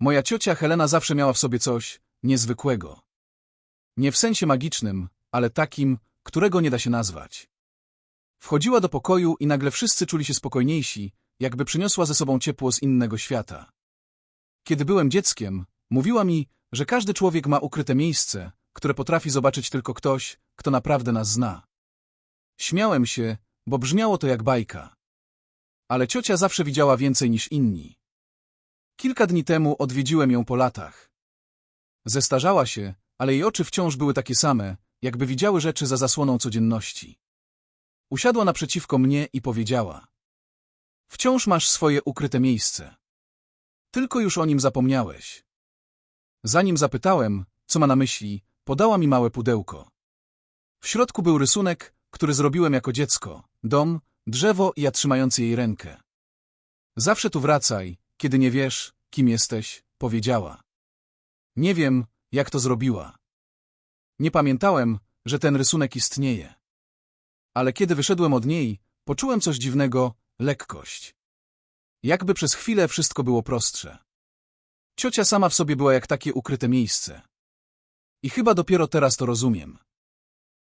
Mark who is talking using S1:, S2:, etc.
S1: Moja ciocia Helena zawsze miała w sobie coś niezwykłego. Nie w sensie magicznym, ale takim, którego nie da się nazwać. Wchodziła do pokoju i nagle wszyscy czuli się spokojniejsi, jakby przyniosła ze sobą ciepło z innego świata. Kiedy byłem dzieckiem, mówiła mi, że każdy człowiek ma ukryte miejsce, które potrafi zobaczyć tylko ktoś, kto naprawdę nas zna. Śmiałem się, bo brzmiało to jak bajka. Ale ciocia zawsze widziała więcej niż inni. Kilka dni temu odwiedziłem ją po latach. Zestarzała się, ale jej oczy wciąż były takie same, jakby widziały rzeczy za zasłoną codzienności. Usiadła naprzeciwko mnie i powiedziała: Wciąż masz swoje ukryte miejsce. Tylko już o nim zapomniałeś. Zanim zapytałem, co ma na myśli, podała mi małe pudełko. W środku był rysunek, który zrobiłem jako dziecko, dom, drzewo i ja trzymający jej rękę. Zawsze tu wracaj, kiedy nie wiesz, kim jesteś, powiedziała. Nie wiem, jak to zrobiła. Nie pamiętałem, że ten rysunek istnieje. Ale kiedy wyszedłem od niej, poczułem coś dziwnego, lekkość. Jakby przez chwilę wszystko było prostsze. Ciocia sama w sobie była jak takie ukryte miejsce. I chyba dopiero teraz to rozumiem.